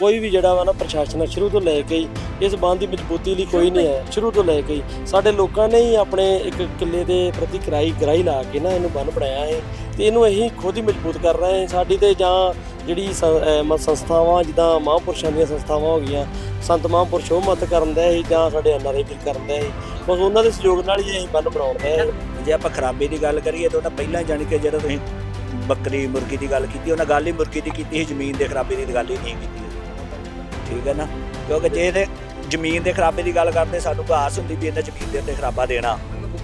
ਕੋਈ ਵੀ ਜਿਹੜਾ ਵਾ ਨਾ ਪ੍ਰਸ਼ਾਸਨ ਆ, ਸ਼ੁਰੂ ਤੋਂ ਲੈ ਕੇ ਹੀ ਇਸ ਬੰਦ ਦੀ ਮਜ਼ਬੂਤੀ ਲਈ ਕੋਈ ਨਹੀਂ ਹੈ। ਸ਼ੁਰੂ ਤੋਂ ਲੈ ਕੇ ਹੀ ਸਾਡੇ ਲੋਕਾਂ ਨੇ ਹੀ ਆਪਣੇ ਇੱਕ ਕਿੱਲੇ ਦੇ ਪ੍ਰਤੀ ਕਿਰਾਈ ਗਰਾਈ ਲਾ ਕੇ ਨਾ ਇਹਨੂੰ ਬੰਨ ਬਣਾਇਆ ਹੈ ਤੇ ਇਹਨੂੰ ਅਸੀਂ ਖੁਦ ਹੀ ਮਜ਼ਬੂਤ ਕਰ ਰਹੇ ਹਾਂ। ਸਾਡੀ ਤੇ ਜਾਂ ਜਿਹੜੀ ਸੰਸਥਾਵਾਂ ਜਿੱਦਾਂ ਮਹਾਂਪੁਰਸ਼ਾਂ ਦੀਆਂ ਸੰਸਥਾਵਾਂ ਹੋ ਗਈਆਂ, ਸੰਤ ਮਹਾਂਪੁਰਸ਼ ਉਹ ਮਤ ਕਰਨ ਦਾ ਸੀ ਜਾਂ ਸਾਡੇ ਐਨਆਰਆਈ ਵੀ ਕਰਨ ਦਾ ਸੀ। ਬਸ ਉਹਨਾਂ ਦੇ ਸਹਿਯੋਗ ਨਾਲ ਹੀ ਅਸੀਂ ਬੰਨ ਬਣਾਉਣ ਦਾ ਜੇ ਆਪਾਂ ਖਰਾਬੇ ਦੀ ਗੱਲ ਕਰੀਏ ਤਾਂ ਉਹਨਾਂ ਪਹਿਲਾਂ ਜਾਣੀ ਕਿ ਜਦੋਂ ਤੁਸੀਂ ਬੱਕਰੀ ਮੁਰਗੀ ਦੀ ਗੱਲ ਕੀਤੀ, ਉਹਨਾਂ ਗੱਲ ਹੀ ਮੁਰਗੀ ਦੀ ਕੀਤੀ ਸੀ, ਜ਼ਮੀਨ ਦੇ ਖਰਾਬੇ ਦੀ ਗੱਲ ਹੀ ਨਹੀਂ ਕੀਤੀ। ਠੀਕ ਹੈ ਨਾ? ਕਿਉਂਕਿ ਜੇ ਇਹਦੇ ਜ਼ਮੀਨ ਦੇ ਖਰਾਬੇ ਦੀ ਗੱਲ ਕਰਦੇ ਸਾਨੂੰ ਆਸ ਹੁੰਦੀ ਵੀ ਇਹਨਾਂ ਜ਼ਮੀਨ ਦੇ ਉੱਤੇ ਖਰਾਬਾ ਦੇਣਾ।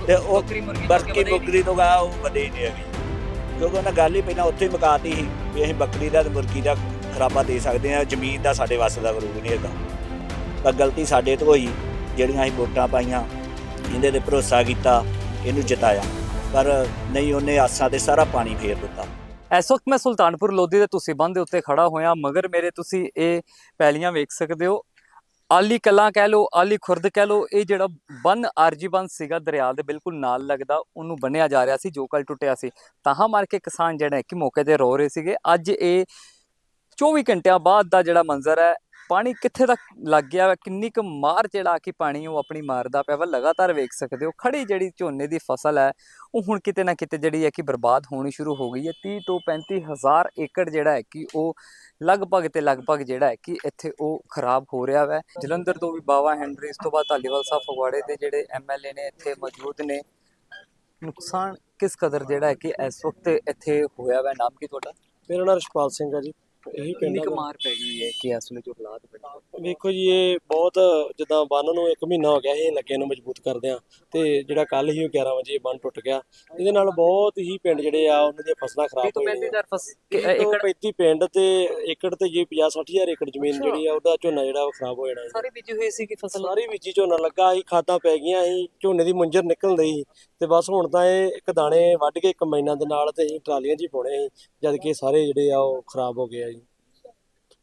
ਤੇ ਉਹ ਬੱਕਰੀ ਮੁਰਗੀ ਤੋਂ ਗਾ ਉਹ ਹੀ ਨਹੀਂ ਹੈਗੀ। ਕਿਉਂਕਿ ਉਹਨਾਂ ਗੱਲ ਹੀ ਪਹਿਲਾਂ ਉੱਥੇ ਹੀ ਮੁਕਾਤੀ ਸੀ ਵੀ ਅਸੀਂ ਬੱਕਰੀ ਦਾ ਤੇ ਮੁਰਗੀ ਦਾ ਖਰਾਬਾ ਦੇ ਸਕਦੇ ਹਾਂ ਜ਼ਮੀਨ ਦਾ ਸਾਡੇ ਵਾਸਤੇ ਦਾ ਗਰੂਰ ਨਹੀਂ ਹੈਗਾ। ਤਾਂ ਗਲਤੀ ਸਾਡੇ ਤੋਂ ਹੋਈ ਜਿਹੜੀਆਂ ਅਸੀਂ ਵੋਟਾਂ ਪਾਈਆਂ ਇਹਦੇ ਤੇ ਭਰੋਸਾ ਕੀਤਾ ਇਹਨੂੰ ਜਿਤਾਇਆ। ਪਰ ਨਹੀਂ ਉਹਨੇ ਆਸਾਂ ਤੇ ਸਾਰਾ ਪਾਣੀ ਫੇਰ ਦਿੱਤਾ। ਇਸ ਵਕਤ ਮੈਂ ਸੁਲਤਾਨਪੁਰ ਲੋਧੀ ਦੇ ਤੁਸੀਂ ਬੰਦ ਦੇ ਉੱਤੇ ਖੜਾ ਹੋਇਆ, ਮਗਰ ਮੇਰੇ ਤੁਸੀਂ ਇਹ ਪੈਲੀਆਂ ਵੇਖ ਸਕਦੇ ਹੋ। ਆਲੀ ਕਲਾਂ ਕਹਿ ਲਓ, ਆਲੀ ਖੁਰਦ ਕਹਿ ਲਓ, ਇਹ ਜਿਹੜਾ ਬੰਨ ਆਰਜੀ ਬੰਨ ਸੀਗਾ, ਦਰਿਆ ਦੇ ਬਿਲਕੁਲ ਨਾਲ ਲੱਗਦਾ, ਉਹਨੂੰ ਬੰਨਿਆ ਜਾ ਰਿਹਾ ਸੀ, ਜੋ ਕੱਲ ਟੁੱਟਿਆ ਸੀ। ਤਾਹਾਂ ਮਾਰ ਕੇ ਕਿਸਾਨ ਜਿਹੜਾ ਹੈ ਕਿ ਮੌਕੇ ਤੇ ਰੋ ਰਹੇ ਸੀਗੇ। ਅੱਜ ਇਹ 24 ਘੰਟਿਆਂ ਬਾਅਦ ਦਾ ਜਿਹੜਾ ਮੰਜ਼ਰ ਹੈ ਪਾਣੀ ਕਿੱਥੇ ਤੱਕ ਲੱਗ ਗਿਆ ਵਾ? ਕਿੰਨੀ ਕੁ ਮਾਰ ਜਿਹੜਾ ਕਿ ਪਾਣੀ ਉਹ ਆਪਣੀ ਮਾਰਦਾ ਪਿਆ ਵਾ? ਲਗਾਤਾਰ ਵੇਖ ਸਕਦੇ ਹੋ ਖੜੀ ਜਿਹੜੀ ਝੋਨੇ ਦੀ ਫਸਲ ਹੈ, ਉਹ ਹੁਣ ਕਿਤੇ ਨਾ ਕਿਤੇ ਜਿਹੜੀ ਹੈ ਕਿ ਬਰਬਾਦ ਹੋਣੀ ਸ਼ੁਰੂ ਹੋ ਗਈ ਹੈ। 30 ਤੋਂ 35 ਹਜ਼ਾਰ ਏਕੜ ਜਿਹੜਾ ਹੈ ਕਿ ਉਹ ਲਗਭਗ ਤੇ ਲਗਭਗ ਜਿਹੜਾ ਹੈ ਕਿ ਇੱਥੇ ਉਹ ਖਰਾਬ ਹੋ ਰਿਹਾ ਵੈ। ਜਲੰਧਰ ਤੋਂ ਵੀ ਬਾਵਾ ਹੈਂਡਰੀ, ਇਸ ਤੋਂ ਬਾਅਦ ਧਾਲੀਵਾਲ ਸਾਹਿਬ ਫਗਵਾੜੇ ਦੇ ਜਿਹੜੇ ਐਮਐਲਏ ਨੇ ਇੱਥੇ ਮੌਜੂਦ ਨੇ। ਨੁਕਸਾਨ ਕਿਸ ਕਦਰ ਜਿਹੜਾ ਹੈ ਕਿ ਇਸ ਵਕਤ ਇੱਥੇ ਹੋਇਆ ਵੈ? ਨਾਮ ਕੀ ਤੁਹਾਡਾ? ਮੇਰਾ ਨਾਮ ਰਸ਼ਪਾਲ ਸਿੰਘ ਹੈ ਜੀ। ਇਹੀ ਪਿੰਡ ਕਿੰਨੀ ਆ ਕੁ ਮੇਰਾ। ਪੈ ਗਈ ਹੈ ਕਿ ਇਸ ਵੇਲੇ ਜੋ ਹਾਲਾਤ ਬਣੇ ਵੇਖੋ ਜੀ ਇਹ ਬਹੁਤ ਜਿੱਦਾਂ ਬੰਨ ਨੂੰ 1 ਮਹੀਨਾ ਹੋ ਗਿਆ ਇਹ ਲੱਗੇ ਨੂੰ ਮਜ਼ਬੂਤ ਕਰਦੇ ਆ ਤੇ ਜਿਹੜਾ ਕੱਲ ਹੀ ਉਹ 11 ਵਜੇ ਬੰਨ ਟੁੱਟ ਗਿਆ ਇਹਦੇ ਨਾਲ ਬਹੁਤ ਹੀ ਪਿੰਡ ਜਿਹੜੇ ਆ ਉਹਨਾਂ ਦੀਆਂ ਫਸਲਾਂ ਖਰਾਬ ਤੋਂ ਹੋਈਆਂ 35000 ਫਸ ਤੀਹ ਤੋਂ ਏਕੜ 35 ਪਿੰਡ ਤੇ ਏਕੜ ਤੇ ਜੀ 50 60000 ਏਕੜ ਜ਼ਮੀਨ। ਜਿਹੜੀ ਆ ਉਹਦਾ ਝੋਨਾ ਜਿਹੜਾ ਉਹ ਖਰਾਬ ਹੋ ਜਾਣਾ। ਸਾਰੀ ਬੀਜੀ ਹੋਈ ਸੀ ਕਿ ਫਸਲ ਸਾਰੀ ਵਿੱਚੀ ਝੋਨਾ ਲੱਗਾ ਸੀ ਖਾਦਾਂ ਪੈ ਗਈਆਂ ਸੀ ਝੋਨੇ ਦੀ ਮੁੰਜਰ ਨਿਕਲ ਰਹੀ ਤੇ ਬਸ ਹੁਣ ਤਾਂ ਇਹ ਇੱਕ ਦਾਣੇ ਵੱਢ ਕੇ ਕੰਬਾਈਨਾਂ ਦੇ ਨਾਲ ਤੇ ਅਸੀਂ ਟਰਾਲੀਆਂ 'ਚ ਹੀ ਪਾਉਣੇ ਸੀ ਜਦ ਕਿ ਸਾਰੇ ਜਿਹੜੇ ਆ ਉਹ ਖਰਾਬ ਹੋ ਗਏ ਆ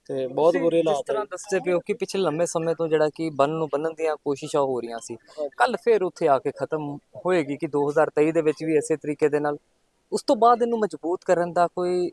ਤੇ ਬਹੁਤ ਬੁਰੇ ਜਿਸ ਹਾਲਾਤ ਆ ਤਰ੍ਹਾਂ ਦੱਸਦੇ ਹੋ ਕਿ ਪਿਛਲੇ ਲੰਮੇ ਸਮੇਂ ਤੋਂ ਜਿਹੜਾ ਕਿ ਬੰਨ ਨੂੰ ਬੰਨਣ ਦੀਆਂ ਕੋਸ਼ਿਸ਼ਾਂ ਹੋ ਰਹੀਆਂ ਸੀ ਕੱਲ ਫੇਰ ਉੱਥੇ ਆ ਕੇ ਖਤਮ ਹੋਏਗੀ ਕਿ 2023 ਦੇ ਵਿੱਚ ਵੀ ਇਸੇ ਤਰੀਕੇ ਦੇ ਨਾਲ? ਉਸ ਤੋਂ ਬਾਅਦ ਇਹਨੂੰ ਮਜ਼ਬੂਤ ਕਰਨ ਦਾ ਕੋਈ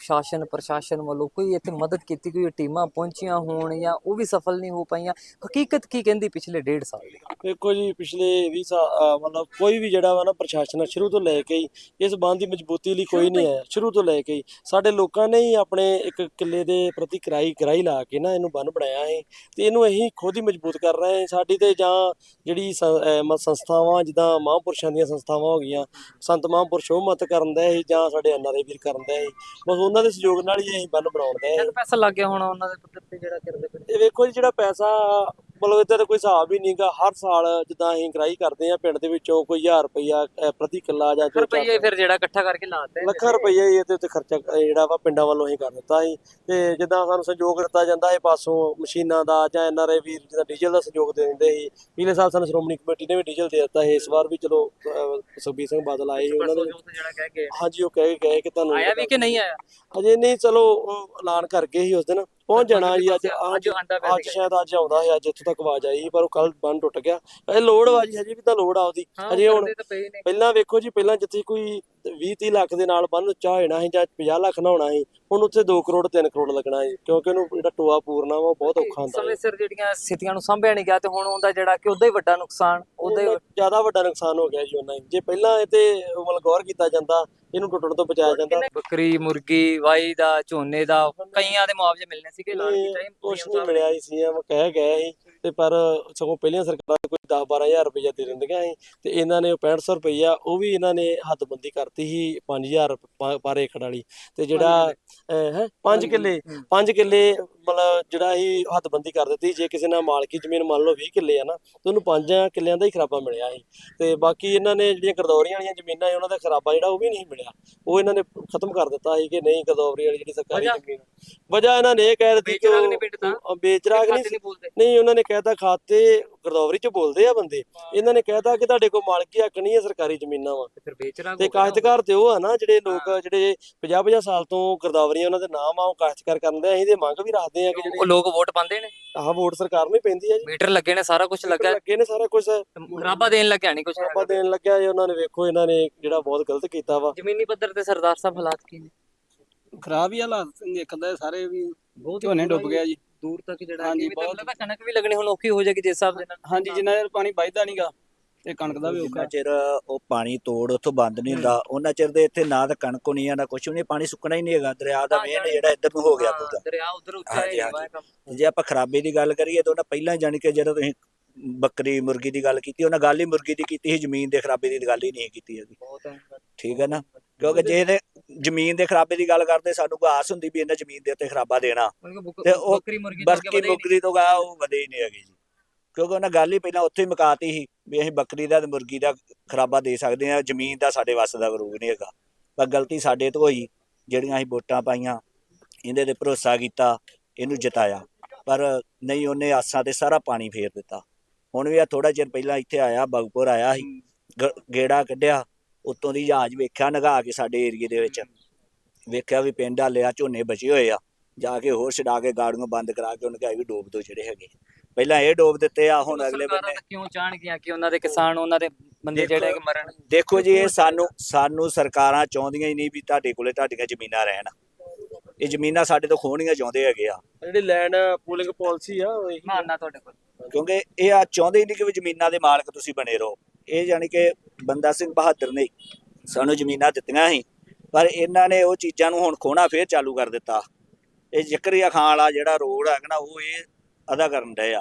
ਸ਼ਾਸਨ ਪ੍ਰਸ਼ਾਸਨ ਵੱਲੋਂ ਕੋਈ ਇੱਥੇ ਮਦਦ ਕੀਤੀ, ਕੋਈ ਟੀਮਾਂ ਪਹੁੰਚੀਆਂ ਹੋਣ ਜਾਂ ਉਹ ਵੀ ਸਫਲ ਨਹੀਂ ਹੋ ਪਾਈਆਂ, ਹਕੀਕਤ ਕੀ ਕਹਿੰਦੀ ਪਿਛਲੇ ਡੇਢ ਸਾਲ ਦੀ? ਦੇਖੋ ਜੀ, ਪਿਛਲੇ 20 ਸਾਲ ਮਤਲਬ ਕੋਈ ਵੀ ਜਿਹੜਾ ਵਾ ਨਾ ਪ੍ਰਸ਼ਾਸਨ ਸ਼ੁਰੂ ਤੋਂ ਲੈ ਕੇ ਹੀ ਇਸ ਬੰਦ ਦੀ ਮਜ਼ਬੂਤੀ ਲਈ ਕੋਈ ਨਹੀਂ ਹੈ ਸ਼ੁਰੂ ਤੋਂ ਲੈ ਕੇ ਹੀ। ਸਾਡੇ ਲੋਕਾਂ ਨੇ ਹੀ ਆਪਣੇ ਇੱਕ ਕਿੱਲੇ ਦੇ ਪ੍ਰਤੀ ਕਿਰਾਈ ਕਿਰਾਈ ਲਾ ਕੇ ਨਾ ਇਹਨੂੰ ਬੰਨ ਬਣਾਇਆ ਹੈ ਤੇ ਇਹਨੂੰ ਅਸੀਂ ਖੁਦ ਹੀ ਮਜ਼ਬੂਤ ਕਰ ਰਹੇ ਹਾਂ। ਸਾਡੀ ਤੇ ਜਾਂ ਜਿਹੜੀ ਸੰਸਥਾਵਾਂ ਜਿੱਦਾਂ ਮਹਾਂਪੁਰਸ਼ਾਂ ਦੀਆਂ ਸੰਸਥਾਵਾਂ ਹੋ ਗਈਆਂ, ਸੰਤ ਮਹਾਂਪੁਰਸ਼ ਉਹ ਮਤ ਕਰਨ ਦਾ ਸੀ ਜਾਂ ਸਾਡੇ ਐਨਆਰਆਈ ਵੀਰ ਕਰਨ ਦਾ ਸੀ। ਬਸ ਉਹਨਾਂ ਦੇ ਸਹਿਯੋਗ ਨਾਲ ਹੀ ਅਸੀਂ ਬੰਨ ਬਣਾਉਣ ਦਾ ਕਿੰਨਾ ਪੈਸਾ ਲੱਗ ਗਿਆ ਹੋਣਾ ਉਹਨਾਂ ਦੇ ਪੱਧਰ ਤੇ ਜਿਹੜਾ ਕਰਦੇ ਪਏ ਇਹ ਵੇਖੋ ਜੀ ਜਿਹੜਾ ਪੈਸਾ ਮਤਲਬ ਇੱਥੇ ਤਾਂ ਕੋਈ ਹਿਸਾਬ ਹੀ ਨਹੀਂਗਾ ਹਰ ਸਾਲ ਜਿੱਦਾਂ ਅਸੀਂ ਗ੍ਰਾਈ ਕਰਦੇ ਆ ਪਿੰਡ ਦੇ ਵਿੱਚੋਂ ਕੋਈ 1000 ਰੁਪਈਆ ਅਹ, ਪ੍ਰਤੀ ਕਿੱਲਾ ਜਾਂ ਜੋ ਰੁਪਈਏ ਫਿਰ ਜਿਹੜਾ ਇਕੱਠਾ ਕਰਕੇ ਲਾਤੇ ਲੱਖਾਂ ਰੁਪਈਆ ਹੀ ਇਹਦੇ ਉੱਤੇ ਖਰਚਾ ਜਿਹੜਾ ਵਾ ਪਿੰਡਾਂ ਵੱਲੋਂ ਅਸੀਂ ਕਰ ਦਿੱਤਾ ਸੀ। ਤੇ ਜਿੱਦਾਂ ਸਾਨੂੰ ਸਹਿਯੋਗ ਦਿੱਤਾ ਜਾਂਦਾ ਹੈ ਪਾਸੋਂ ਮਸ਼ੀਨਾਂ ਦਾ ਜਾਂ ਐਨਆਰਆਈ ਵੀਰ ਜਿੱਦਾਂ ਡੀਜ਼ਲ ਦਾ ਸਹਿਯੋਗ ਦੇ ਦਿੰਦੇ ਸੀ। ਪਿਛਲੇ ਸਾਲ ਸਾਨੂੰ ਸ਼੍ਰੋਮਣੀ ਕਮੇਟੀ ਨੇ ਵੀ ਡੀਜ਼ਲ ਦੇ ਦਿੱਤਾ ਸੀ। ਇਸ ਵਾਰ ਵੀ ਚਲੋ ਸੁਖਬੀਰ ਸਿੰਘ ਬਾਦਲ ਆਏ ਉਹਨਾਂ ਦੇ ਜਿਹੜਾ ਕਹਿ ਗਏ ਹਾਂਜੀ ਉਹ ਕਹਿ ਗਏ ਕਿ ਤੁਹਾਨੂੰ ਆਇਆ ਵੀ ਕਿ ਨਹੀਂ ਆਇਆ? ਅਜੇ ਨਹੀਂ ਚਲੋ ਐਲਾਨ ਕਰ ਗਏ ਸੀ ਉਸ ਦਿਨ। ਪਹੁੰਚ ਜਾਣਾ ਜੀ ਅੱਜ ਅੱਜ ਅੱਜ ਸ਼ਾਇਦ ਅੱਜ ਆਉਂਦਾ ਹੈ ਅੱਜ ਇੱਥੋਂ ਤੱਕ ਆਵਾਜ਼ ਆਈ ਪਰ ਉਹ ਕੱਲ ਬੰਨ ਟੁੱਟ ਗਿਆ। ਅਜੇ ਲੋੜ ਵਾ ਜੀ ਹਜੇ ਵੀ ਤਾਂ ਲੋੜ ਆ ਉਹਦੀ। ਅਜੇ ਹੁਣ ਪਹਿਲਾਂ ਵੇਖੋ ਜੀ ਪਹਿਲਾਂ ਜਿੱਥੇ ਕੋਈ 20 30 ਲੱਖ ਦੇ ਨਾਲ ਬੰਨ ਉੱਚਾ ਹੋ ਜਾਣਾ ਸੀ ਜਾਂ 50 ਲੱਖ ਨਾ ਹੋਣਾ ਸੀ ਹੁਣ ਉੱਥੇ 2 ਕਰੋੜ 3 ਕਰੋੜ ਲੱਗਣਾ ਸੀ ਕਿਉਂਕਿ ਉਹਨੂੰ ਜਿਹੜਾ ਟੋਆ ਪੂਰਨਾ ਵਾ ਉਹ ਬਹੁਤ ਔਖਾ ਹੁੰਦਾ ਸਮੇਂ ਸਿਰ ਜਿਹੜੀਆਂ ਸਥਿਤੀਆਂ ਨੂੰ ਸੰਭਿਆ ਨਹੀਂ ਗਿਆ ਤੇ ਹੁਣ ਉਹਦਾ ਜਿਹੜਾ ਕਿ ਉਹਦਾ ਹੀ ਵੱਡਾ ਨੁਕਸਾਨ ਉਹਦਾ ਹੀ ਜ਼ਿਆਦਾ ਵੱਡਾ ਨੁਕਸਾਨ ਹੋ ਗਿਆ ਜੀ ਉਹਨਾਂ ਹੀ ਜੇ ਪਹਿਲਾਂ ਇਹ ਤੇ ਮਤਲਬ ਗੌਰ ਕੀਤਾ ਜਾਂਦਾ ਇਹਨੂੰ ਟੁੱਟਣ ਤੋਂ ਬਚਾਇਆ ਜਾਂਦਾ। ਬੱਕਰੀ ਮੁਰਗੀ ਵਾਈ ਦਾ ਝੋਨੇ ਦਾ ਕਈਆਂ ਦੇ ਮੁਆਵਜ਼ੇ ਮਿਲਣੇ ਸੀਗੇ ਐਲਾਨ ਕੀਤਾ ਸੀ ਕੁਛ ਨਹੀਂ ਮਿਲਿਆ ਹੀ ਸੀ ਐਵੇਂ ਕਹਿ ਗਏ ਸੀ ਤੇ ਪਰ ਸਗੋਂ ਪਹਿਲੀਆਂ ਸਰਕਾਰਾਂ 10 12000 ਰੁਪਇਆ ਦੇ ਦਿੰਦੀਆਂ ਸੀ ਤੇ ਇਹਨਾਂ ਨੇ ਉਹ 6500 ਰੁਪਇਆ ਉਹ ਵੀ ਇਹਨਾਂ ਨੇ ਹੱਦਬੰਦੀ ਕਰਤੀ ਸੀ 5000 ਪ- ਪਰ ਏਕੜ ਵਾਲੀ ਤੇ ਜਿਹੜਾ ਹੈ 5 ਕਿੱਲੇ 5 ਕਿੱਲੇ ਮਤਲਬ ਜਿਹੜਾ ਹੀ ਹੱਦਬੰਦੀ ਕਰ ਦਿੱਤੀ। ਜੇ ਕਿਸੇ ਨਾਲ ਮਾਲਕੀ ਜ਼ਮੀਨ ਮੰਨ ਲਓ 20 ਕਿੱਲੇ ਆ ਨਾ ਤੇ ਉਹਨੂੰ 5 ਕਿੱਲਿਆਂ ਦਾ ਹੀ ਖਰਾਬਾ ਮਿਲਿਆ ਸੀ। ਤੇ ਬਾਕੀ ਇਹਨਾਂ ਨੇ ਜਿਹੜੀਆਂ ਗਰਦੌਰੀਆਂ ਵਾਲੀਆਂ ਜ਼ਮੀਨਾਂ ਸੀ ਉਹਨਾਂ ਦਾ ਖਰਾਬਾ ਜਿਹੜਾ ਉਹ ਵੀ ਨਹੀਂ ਮਿਲਿਆ। ਉਹ ਇਹਨਾਂ ਨੇ ਖਤਮ ਕਰ ਦਿੱਤਾ ਸੀ ਕਿ ਨਹੀਂ ਗਰਦੌਰੀ ਵਾਲੀ ਜਿਹੜੀ ਸਰਕਾਰੀ? ਜ਼ਮੀਨ ਵਜ੍ਹਾ ਇਹਨਾਂ ਨੇ ਇਹ ਕਹਿ ਦਿੱਤੀ ਕਿ ਵੇਚਰਾਗ ਨਹੀਂ ਨਹੀਂ ਉਹਨਾਂ ਨੇ ਕਹਿਤਾ ਖਾਤੇ ਗਰਦੌਰੀ ਚ ਬੋਲਦੇ ਆ ਬੰਦੇ। ਇਹਨਾਂ ਨੇ ਕਹਿਤਾ ਕਿ ਤੁਹਾਡੇ ਕੋਲ ਮਾਲਕੀ ਹੱਕ ਨਹੀਂ ਹੈ ਸਰਕਾਰੀ ਜ਼ਮੀਨਾਂ ਵਾ। ਤੇ ਫਿਰ ਵੇਚਰਾਗ ਤੇ ਕਾਸ਼ਤਕਾਰ ਤੇ ਉਹ ਆ ਨਾ ਜਿਹੜੇ ਲੋਕ ਜਿਹੜੇ 50 50 ਸਾਲ ਤੋਂ ਗਰਦੌਰੀਆਂ ਉਹਨਾਂ ਦੇ ਨਾਮ ਆ ਉਹ ਕਾਸ਼ਤਕਾਰ ਕਰਦੇ ਆ। ਅਸੀਂ ਤੇ ਮੰਗ ਵੀ ਰੱਖਦੇ ਆ ਕਿ ਉਹ ਜਿਹੜੇ ਲੋਕ ਵੋਟ ਪਾਉਂਦੇ ਨੇ। ਆਹ ਵੋਟ ਸਰਕਾਰ ਨੂੰ ਹੀ ਪੈਂਦੀ ਆ ਜੀ। ਮੀਟਰ ਲੱਗੇ ਨੇ ਸਾਰਾ ਕੁਝ ਲੱਗਾ। ਲੱਗੇ ਨੇ ਸਾਰਾ ਕੁਝ ਖਰਾਬਾ ਦੇਣ ਲੱਗਿਆ ਨਹੀਂ ਕੁਝ ਆਪਾਂ ਦੇਣ ਲੱਗਿਆ ਜੀ ਉਹਨਾਂ ਨੇ ਵੇਖੋ ਇਹਨਾਂ ਨੇ ਜਿਹੜਾ ਬਹੁਤ ਗਲਤ ਕੀਤਾ ਵਾ। ਜ਼ਮੀਨੀ ਪੱਧਰ ਤੇ ਸਰਦਾਰ ਸਾਹਿਬ ਹਾਲਾਤ ਕੀ ਨੇ? ਖਰਾਬ ਹੀ ਹਾਲਾਤ ਦੇਖਦਾ ਸਾਰੇ ਵੀ ਬਹੁਤ ਝੋਨੇ ਡੁੱਬ ਗਿਆ ਜੀ। ਦੂਰ ਤੱਕ ਜਿਹੜਾ ਹਾਂਜੀ, ਬਹੁਤ। ਲੱਗਦਾ ਕਣਕ ਵੀ ਲੱਗਣੀ ਹੁਣ ਔਖੀ ਹੋ ਜਾਏਗੀ ਜਿਸ ਹਿਸਾਬ ਦੇ ਨਾਲ। ਹਾਂਜੀ ਜਿੰਨਾ ਚਿਰ ਪਾਣੀ ਵੱਜਦਾ ਨਹੀਂਗਾ ਤੇ ਕਣਕ ਦਾ ਵੀ ਜਿੰਨਾ ਔਖਾ। ਚਿਰ ਉਹ ਪਾਣੀ ਤੋੜ ਉੱਥੋਂ ਬੰਦ ਨਹੀਂ ਹੁੰਦਾ ਉਹਨਾਂ ਚਿਰ ਦੇ ਇੱਥੇ ਨਾ ਤਾਂ ਕਣਕ ਹੋਣੀ ਆ ਨਾ ਕੁਛ ਵੀ ਨਹੀਂ ਪਾਣੀ ਸੁੱਕਣਾ ਹੀ ਨਹੀਂ ਹੈਗਾ। ਦਰਿਆ ਦਾ ਹਾਂ, ਮੇਨ ਜਿਹੜਾ ਇੱਧਰ ਨੂੰ ਹੋ ਗਿਆ ਹਾਂ, ਪੂਰਾ ਦਰਿਆ ਉਧਰ ਉੱਚਾ ਹਾਂਜੀ, ਹੈ ਹਾਂਜੀ। ਜੇ ਆਪਾਂ ਖਰਾਬੇ ਦੀ ਗੱਲ ਕਰੀਏ ਤਾਂ ਉਹਨਾਂ ਪਹਿਲਾਂ ਜਾਣੀ ਕਿ ਜਦੋਂ ਤੁਸੀਂ ਬੱਕਰੀ ਮੁਰਗੀ ਦੀ ਗੱਲ ਕੀਤੀ ਉਹਨਾਂ ਗੱਲ ਹੀ ਮੁਰਗੀ ਦੀ ਕੀਤੀ ਸੀ ਜ਼ਮੀਨ ਦੇ ਖਰਾਬੇ ਦੀ ਗੱਲ ਹੀ ਨਹੀਂ ਕੀਤੀ ਹੈਗੀ। ਬਹੁਤ ਹੈ ਠੀਕ ਹੈ ਨਾ? ਕਿਉਂਕਿ ਜੇ ਇਹਦੇ ਜ਼ਮੀਨ ਦੇ ਖਰਾਬੇ ਦੀ ਗੱਲ ਕਰਦੇ ਸਾਨੂੰ ਕੋਈ ਆਸ ਹੁੰਦੀ ਵੀ ਇਹਨਾਂ ਜ਼ਮੀਨ ਦੇ ਉੱਤੇ ਖਰਾਬਾ ਦੇਣਾ। ਤੇ ਉਹ ਬੱਕਰੀ ਮੁਰਗੀ ਤੋਂ ਅੱਗੇ। ਮੁਰਗੀ ਗਾ ਉਹ ਵਧੇ ਹੀ ਨਹੀਂ ਹੈਗੀ ਜੀ। ਕਿਉਂਕਿ ਉਹਨਾਂ ਗੱਲ ਹੀ ਪਹਿਲਾਂ ਉੱਥੇ ਹੀ ਮੁਕਾਤੀ ਸੀ ਵੀ ਅਸੀਂ ਬੱਕਰੀ ਦਾ ਤੇ ਮੁਰਗੀ ਦਾ ਖਰਾਬਾ ਦੇ ਸਕਦੇ ਹਾਂ ਜ਼ਮੀਨ ਦਾ ਸਾਡੇ ਵੱਸ ਦਾ ਵਰੂਗ ਨਹੀਂ ਹੈਗਾ। ਪਰ ਗਲਤੀ ਸਾਡੇ ਤੋਂ ਹੋਈ ਜਿਹੜੀਆਂ ਅਸੀਂ ਵੋਟਾਂ ਪਾਈਆਂ ਇਹਦੇ ਤੇ ਭਰੋਸਾ ਕੀਤਾ ਇਹਨੂੰ ਜਿਤਾਇਆ। ਪਰ ਨਹੀਂ ਉਹਨੇ ਆਸਾਂ ਤੇ ਸਾਰਾ ਪਾਣੀ ਫੇਰ ਦਿੱਤਾ। ਹੁਣ ਵੀ ਆ ਥੋੜਾ ਚਿਰ ਪਹਿਲਾਂ ਇੱਥੇ ਆਇਆ ਬਗਪੁਰ ਆਇਆ ਸੀ ਗੇੜਾ ਕੱਢਿਆ ਉੱਤੋਂ ਦੀ ਜਹਾਜ਼ ਵੇਖਿਆ ਨਗਾ ਕੇ ਸਾਡੇ ਏਰੀਏ ਦੇ ਵਿੱਚ। ਵੇਖਿਆ ਵੀ ਪਿੰਡ ਹਾਲਿਆ ਝੋਨੇ ਬਚੇ ਹੋਏ ਆ। ਜਾ ਕੇ ਹੋਰ ਛਡਾ ਕੇ ਗਾੜੀਆਂ ਬੰਦ ਕਰਾ ਕੇ ਉਹਨੇ ਕਿਹਾ ਵੀ ਡੋਬ ਦੋ ਜਿਹੜੇ ਹੈਗੇ। ਪਹਿਲਾਂ ਇਹ ਡੋਬ ਦਿੱਤੇ ਆ ਹੁਣ ਅਗਲੇ ਤਾਂ ਕਿਉਂ ਚਾਹਣਗੀਆਂ ਕਿ ਉਹਨਾਂ ਦੇ ਕਿਸਾਨ ਉਹਨਾਂ ਦੇ ਬੰਦੇ ਦੇਖੋ- ਜਿਹੜੇ ਕਿ ਮਰਨ? ਦੇਖੋ ਜੀ ਇਹ ਸਾਨੂੰ ਸਾਨੂੰ ਸਰਕਾਰਾਂ ਚਾਹੁੰਦੀਆਂ ਹੀ ਨਹੀਂ ਵੀ ਤੁਹਾਡੇ ਕੋਲੇ ਤੁਹਾਡੀਆਂ ਜ਼ਮੀਨਾਂ ਰਹਿਣ। ਇਹ ਜ਼ਮੀਨਾਂ ਸਾਡੇ ਤੋਂ ਖੋਹਣੀਆਂ ਚਾਹੁੰਦੇ ਹੈਗੇ ਆ। ਜਿਹੜੀ ਲੈਂਡ ਪੂਲਿੰਗ ਪਾਲਿਸੀ ਆ ਉਹ ਇਹੀ। ਮਾਨਣਾ ਤੁਹਾਡੇ ਕੋਲ। ਕਿਉਂਕਿ ਇਹ ਆ ਚਾਹੁੰਦੇ ਹੀ ਨਹੀਂ ਕਿ ਵੀ ਜ਼ਮੀਨਾਂ ਦੇ ਮਾਲਕ ਤੁਸੀਂ ਬਣੇ ਰਹੋ। ਇਹ ਜਾਣੀ ਕਿ ਬੰਦਾ ਸਿੰਘ ਬਹਾਦਰ ਨੇ ਸਾਨੂੰ ਜ਼ਮੀਨਾਂ ਦਿੱਤੀਆਂ ਸੀ, ਪਰ ਇਹਨਾਂ ਨੇ ਉਹ ਚੀਜ਼ਾਂ ਨੂੰ ਹੁਣ ਖੋਣਾ ਫੇਰ ਚਾਲੂ ਕਰ ਦਿੱਤਾ। ਇਹ ਜ਼ਿਕਰੀਆ ਖਾਨ ਵਾਲਾ ਜਿਹੜਾ ਰੋਡ ਹੈਗਾ ਨਾ, ਉਹ ਇਹ ਅਦਾ ਕਰਨ ਡਏ ਆ।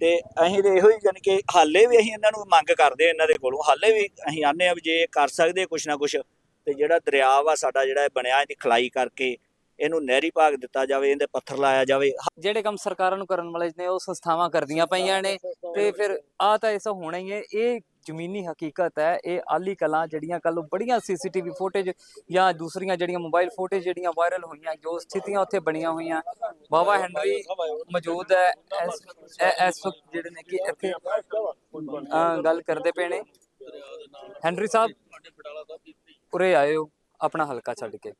ਤੇ ਅਸੀਂ ਤੇ ਇਹੋ ਹੀ ਜਾਣੀ ਕਿ ਹਾਲੇ ਵੀ ਅਸੀਂ ਇਹਨਾਂ ਨੂੰ ਮੰਗ ਕਰਦੇ ਹਾਂ, ਇਹਨਾਂ ਦੇ ਕੋਲੋਂ। ਹਾਲੇ ਵੀ ਅਸੀਂ ਆਨੇ ਆ ਵੀ ਜੇ ਇਹ ਕਰ ਸਕਦੇ ਕੁਛ ਨਾ ਕੁਛ, ਤੇ ਜਿਹੜਾ ਦਰਿਆ ਵਾ ਸਾਡਾ ਜਿਹੜਾ ਬਣਿਆ, ਇਹਦੀ ਖਲਾਈ ਕਰਕੇ ਇਹਨੂੰ ਨਹਿਰੀ ਭਾਗ ਦਿੱਤਾ ਜਾਵੇ, ਇਹਦੇ ਪੱਥਰ ਲਾਇਆ ਜਾਵੇ। ਜਿਹੜੇ ਕੰਮ ਸਰਕਾਰਾਂ ਨੂੰ ਕਰਨ ਵਾਲੇ ਨੇ, ਉਹ ਸੰਸਥਾਵਾਂ ਕਰਦੀਆਂ ਪਈਆਂ ਨੇ, ਤੇ ਫਿਰ ਆ ਤਾਂ ਐਸਾ ਹੋਣਾ ਹੀ ਹੈ। ਇਹ ਜ਼ਮੀਨੀ ਹਕੀਕਤ ਹੈ, ਇਹ ਆਲੀ ਕਲਾਂ ਜਿਹੜੀਆਂ ਕੱਲ ਬੜੀਆਂ ਸੀਸੀਟੀਵੀ ਫੁਟੇਜ ਜਾਂ ਦੂਸਰੀਆਂ ਜਿਹੜੀਆਂ ਮੋਬਾਈਲ ਫੁਟੇਜ ਜਿਹੜੀਆਂ ਵਾਇਰਲ ਹੋਈਆਂ, ਜੋ ਸਥਿਤੀਆਂ ਉੱਥੇ ਬਣੀਆਂ ਹੋਈਆਂ। ਬਾਬਾ ਹੈਨਰੀ ਮੌਜੂਦ ਹੈ ਇਸ ਵਕਤ ਜਿਹੜੇ ਨੇ ਕਿ ਇੱਥੇ ਗੱਲ ਕਰਦੇ ਪਏ ਨੇ। ਹੈਨਰੀ ਸਾਹਿਬ, ਉਰੇ ਆਏ ਹੋ ਆਪਣਾ ਹਲਕਾ ਛੱਡ ਕੇ।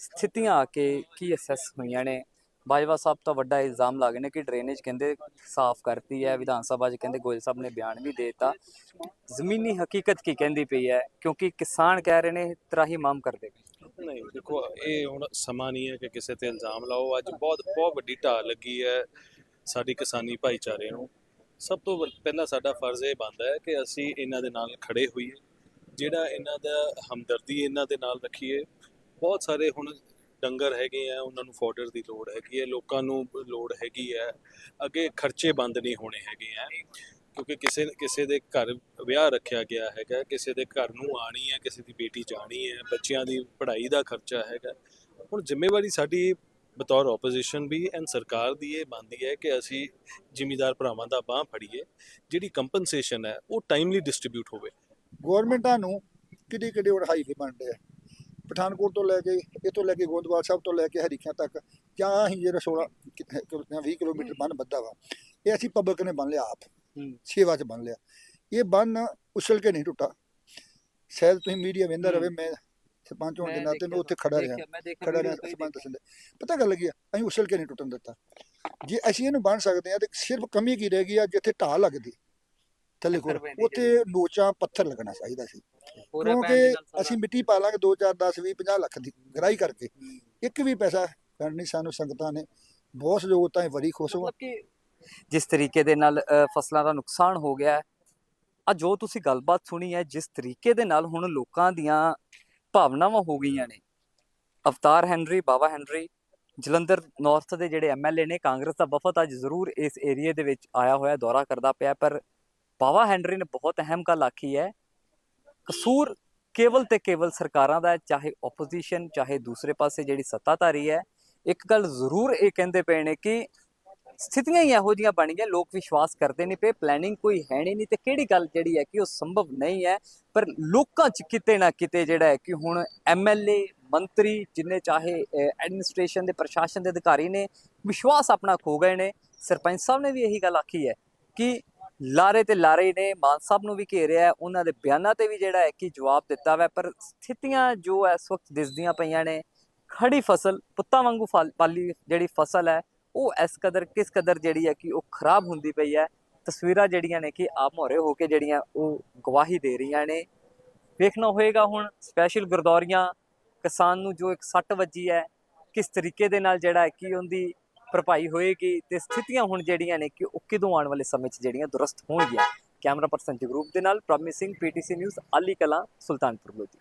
ਸਥਿਤੀਆਂ ਆ ਕੇ ਕੀ ਅਸੈਸ ਹੋਈਆਂ ਨੇ? ਬਾਜਵਾ ਸਾਹਿਬ ਤਾਂ ਵੱਡਾ ਇਲਜ਼ਾਮ ਲਾ ਗਏ ਨੇ ਕਿ ਡਰੇਨੇਜ ਕਹਿੰਦੇ ਸਾਫ਼ ਕਰਤੀ ਹੈ, ਵਿਧਾਨ ਸਭਾ 'ਚ ਕਹਿੰਦੇ ਗੋਇਲ ਸਾਹਿਬ ਨੇ ਬਿਆਨ ਵੀ ਦੇਤਾ। ਜ਼ਮੀਨੀ ਹਕੀਕਤ ਕੀ ਕਹਿੰਦੀ ਪਈ ਹੈ? ਕਿਉਂਕਿ ਕਿਸਾਨ ਕਹਿ ਰਹੇ ਨੇ ਤਰਾਹੀ ਮਾਮ ਕਰਦੇ ਪਏ। ਨਹੀਂ, ਦੇਖੋ, ਇਹ ਹੁਣ ਸਮਾਂ ਨਹੀਂ ਹੈ ਕਿ ਕਿਸੇ ਤੇ ਇਲਜ਼ਾਮ ਲਾਓ। ਅੱਜ ਬਹੁਤ ਬਹੁਤ ਵੱਡੀ ਢਾਲ ਲੱਗੀ ਹੈ ਸਾਡੀ ਕਿਸਾਨੀ ਭਾਈਚਾਰੇ ਨੂੰ। ਸਭ ਤੋਂ ਪਹਿਲਾਂ ਸਾਡਾ ਫਰਜ਼ ਇਹ ਬਣਦਾ ਹੈ ਕਿ ਅਸੀਂ ਇਹਨਾਂ ਦੇ ਨਾਲ ਖੜੇ ਹੋਈਏ। ਜਿਹੜਾ ਇਹਨਾਂ ਦਾ ਹਮਦਰਦੀ ਇਹਨਾਂ ਦੇ ਨਾਲ ਰੱਖੀਏ। ਬਹੁਤ ਸਾਰੇ ਹੁਣ ਡੰਗਰ ਹੈਗੇ ਆ, ਉਹਨਾਂ ਨੂੰ ਫੋਡਰ ਦੀ ਲੋੜ ਹੈਗੀ ਹੈ ਲੋਕਾਂ ਨੂੰ ਲੋੜ ਹੈਗੀ ਹੈ ਅੱਗੇ ਖਰਚੇ ਬੰਦ ਨਹੀਂ ਹੋਣੇ ਹੈਗੇ ਆ, ਕਿਉਂਕਿ ਕਿਸੇ ਕਿਸੇ ਦੇ ਘਰ ਵਿਆਹ ਰੱਖਿਆ ਗਿਆ ਹੈਗਾ, ਕਿਸੇ ਦੇ ਘਰ ਨੂੰ ਆਣੀ ਹੈ ਕਿਸੇ ਦੀ ਬੇਟੀ ਜਾਣੀ ਹੈ ਬੱਚਿਆਂ ਦੀ ਪੜ੍ਹਾਈ ਦਾ ਖਰਚਾ ਹੈਗਾ। ਹੁਣ ਜ਼ਿੰਮੇਵਾਰੀ ਸਾਡੀ ਬਤੌਰ ਆਪੋਜੀਸ਼ਨ ਵੀ ਐਂਡ ਸਰਕਾਰ ਦੀ ਇਹ ਬਣਦੀ ਹੈ ਕਿ ਅਸੀਂ ਜ਼ਿਮੀਦਾਰ ਭਰਾਵਾਂ ਦਾ ਬਾਹ ਫੜੀਏ, ਜਿਹੜੀ ਕੰਪਨਸੇਸ਼ਨ ਹੈ ਉਹ ਟਾਈਮਲੀ ਡਿਸਟ੍ਰੀਬਿਊਟ ਹੋਵੇ। ਗਵਰਨਮੈਂਟਾਂ ਨੂੰ ਕਿੱਡੀ ਕਿਹੜੀ ਹੁਣ ਹਾਈਵੇ ਬਣਦੇ ਆ ਪਠਾਨਕੋਟ ਤੋਂ ਲੈ ਕੇ ਤੋਂ ਲੈ ਕੇ ਗੋਂਦਵਾਲ ਸਾਹਿਬ ਤੋਂ ਲੈ ਕੇ ਹਰੀਖਿਆਂ ਤੱਕ ਜਾਂ ਹੀ ਜਿਹੜਾ 16 ਕਿ- ਕਿ- 20 ਕਿਲੋਮੀਟਰ ਬੰਨ ਬੱਧਾ ਵਾ ਇਹ ਅਸੀਂ ਪਬਲਿਕ ਨੇ ਬੰਨ ਲਿਆ ਆਪ। ਸੇਵਾ 'ਚ ਬੰਨ ਲਿਆ। ਇਹ ਬੰਨ ਉਛਲ ਕੇ ਨਹੀਂ ਟੁੱਟਾ। ਸ਼ਾਇਦ ਤੁਸੀਂ ਮੀਡੀਆ ਵੇਂਦਾ ਰਵੇ ਮੈਂ ਸਰਪੰਚ ਹੋਣ ਦੇ ਨਾਤੇ ਮੈਂ ਉੱਥੇ ਖੜਾ ਰਿਹਾ। ਖੜਾ ਰਿਹਾ ਸਰਪੰਚ ਦੱਸਣ ਦੇ। ਪਤਾ ਗੱਲ ਕੀ ਆ? ਅਸੀਂ ਉਛਲ ਕੇ ਨਹੀਂ ਟੁੱਟਣ ਦਿੱਤਾ। ਜੇ ਅਸੀਂ ਇਹਨੂੰ ਬੰਨ ਸਕਦੇ ਆ ਤੇ ਸਿਰਫ ਕਮੀ ਕੀ ਰਹਿ ਗਈ ਆ? ਜਿੱਥੇ ਢਾਹ ਲੱਗਦੀ ਥੱਲੇ ਕੋਲ। ਉੱਥੇ ਨੋਚਾਂ ਪੱਥਰ ਲੱਗਣਾ ਚਾਹੀਦਾ ਸੀ। ਪੂਰੇ ਕਿਉਂਕਿ ਅਸੀਂ ਮਿੱਟੀ ਪਾ ਲਾਂਗੇ 2 4 10 20 50 ਲੱਖ ਦੀ ਗਰਾਈ ਕਰਕੇ। ਇੱਕ ਵੀ ਪੈਸਾ ਫੰਡ ਨਹੀਂ ਸਾਨੂੰ ਸੰਗਤਾਂ ਨੇ ਬਹੁਤ ਸਹਿਯੋਗਤਾਂ ਹੈ ਬੜੀ ਖੁਸ਼ ਹਾਂ ਮਤਲਬ ਕਿ ਜਿਸ ਤਰੀਕੇ ਦੇ ਨਾਲ ਫਸਲਾਂ ਦਾ ਨੁਕਸਾਨ ਹੋ ਗਿਆ ਆ ਜੋ ਤੁਸੀਂ ਗੱਲਬਾਤ ਸੁਣੀ ਹੈ ਜਿਸ ਤਰੀਕੇ ਦੇ ਨਾਲ ਹੁਣ ਲੋਕਾਂ ਦੀਆਂ ਭਾਵਨਾਵਾਂ ਹੋ ਗਈਆਂ ਨੇ। Avtar Henry Baba Henry Jalandhar north ਦੇ ਜਿਹੜੇ ਐਮਐਲਏ ਨੇ ਕਾਂਗਰਸ ਦਾ ਵਫਦ ਅੱਜ ਜ਼ਰੂਰ ਇਸ ਏਰੀਏ ਦੇ ਵਿੱਚ ਆਇਆ ਹੋਇਆ ਦੌਰਾ ਕਰਦਾ ਪਿਆ ਪਰ ਬਾਬਾ ਹੈਨਰੀ ਨੇ ਬਹੁਤ ਅਹਿਮ ਗੱਲ ਆਖੀ ਹੈ ਕਸੂਰ ਕੇਵਲ ਤੇ ਕੇਵਲ ਸਰਕਾਰਾਂ ਦਾ ਹੈ, ਚਾਹੇ ਆਪੋਜੀਸ਼ਨ ਚਾਹੇ ਦੂਸਰੇ ਪਾਸੇ ਜਿਹੜੀ ਸੱਤਾਧਾਰੀ ਹੈ। ਇੱਕ ਗੱਲ ਜ਼ਰੂਰ ਇਹ ਕਹਿੰਦੇ ਪਏ ਨੇ ਕਿ ਸਥਿਤੀਆਂ ਹੀ ਇਹੋ ਜਿਹੀਆਂ ਬਣ ਗਈਆਂ, ਲੋਕ ਵਿਸ਼ਵਾਸ ਕਰਦੇ ਨਹੀਂ ਪਏ ਪਲੈਨਿੰਗ ਕੋਈ ਹੈ ਨਹੀਂ ਨਹੀਂ ਤੇ ਕਿਹੜੀ ਗੱਲ ਜਿਹੜੀ ਹੈ ਕਿ ਉਹ ਸੰਭਵ ਨਹੀਂ ਹੈ। ਪਰ ਲੋਕਾਂ 'ਚ ਕਿਤੇ ਨਾ ਕਿਤੇ ਜਿਹੜਾ ਹੈ ਕਿ ਹੁਣ ਐਮਐਲਏ ਮੰਤਰੀ ਜਿੰਨੇ ਚਾਹੇ ਐਡਮਿਨਿਸਟ੍ਰੇਸ਼ਨ ਦੇ, ਪ੍ਰਸ਼ਾਸਨ ਦੇ ਅਧਿਕਾਰੀ ਨੇ, ਵਿਸ਼ਵਾਸ ਆਪਣਾ ਖੋ ਗਏ ਨੇ। ਸਰਪੰਚ ਸਾਹਿਬ ਨੇ ਵੀ ਇਹੀ ਗੱਲ ਆਖੀ ਹੈ ਕਿ ਲਾਰੇ ਤੇ ਲਾਰੇ ਨੇ, ਮਾਨ ਸਾਹਿਬ ਨੂੰ ਵੀ ਘੇਰਿਆ ਉਹਨਾਂ ਦੇ ਬਿਆਨਾਂ ਤੇ ਵੀ ਜਿਹੜਾ ਹੈ ਕਿ ਜਵਾਬ ਦਿੱਤਾ ਵੈ, ਪਰ ਸਥਿਤੀਆਂ ਜੋ ਇਸ ਵਕਤ ਦਿਸਦੀਆਂ ਪਈਆਂ ਨੇ ਖੜੀ ਫਸਲ, ਪੁੱਤਾਂ ਵਾਂਗੂ ਫਲ- ਪਾਲੀ ਜਿਹੜੀ ਫਸਲ ਹੈ, ਉਹ ਇਸ ਕਦਰ, ਕਿਸ ਕਦਰ ਜਿਹੜੀ ਹੈ ਕਿ ਉਹ ਖਰਾਬ ਹੁੰਦੀ ਪਈ ਹੈ, ਤਸਵੀਰਾਂ ਜਿਹੜੀਆਂ ਨੇ ਕਿ ਆਪ ਮੋਰੇ ਹੋ ਕੇ ਜਿਹੜੀਆਂ ਉਹ ਗਵਾਹੀ ਦੇ ਰਹੀਆਂ ਨੇ। ਵੇਖਣਾ ਹੋਏਗਾ ਹੁਣ ਸਪੈਸ਼ਲ ਗਰਦੌਰੀਆਂ ਕਿਸਾਨ ਨੂੰ ਜੋ ਇੱਕ ਸੱਟ ਵੱਜੀ ਹੈ, ਕਿਸ ਤਰੀਕੇ ਦੇ ਨਾਲ ਜਿਹੜਾ ਹੈ ਕਿ ਉਹਦੀ ਭਰਪਾਈ ਹੋਏਗੀ ਤੇ ਸਥਿਤੀਆਂ ਹੁਣ ਜਿਹੜੀਆਂ ਨੇ ਕਿ ਉਹ ਕਿਦੋਂ ਆਉਣ ਵਾਲੇ ਸਮੇਂ 'ਚ ਜਿਹੜੀਆਂ ਦੁਰਸਤ ਹੋਣਗੀਆਂ? ਕੈਮਰਾ ਪਰਸਨ ਜਗਰੂਪ ਦੇ ਨਾਲ promising PTC news, Ali Kalan, Sultanpur Lodhi.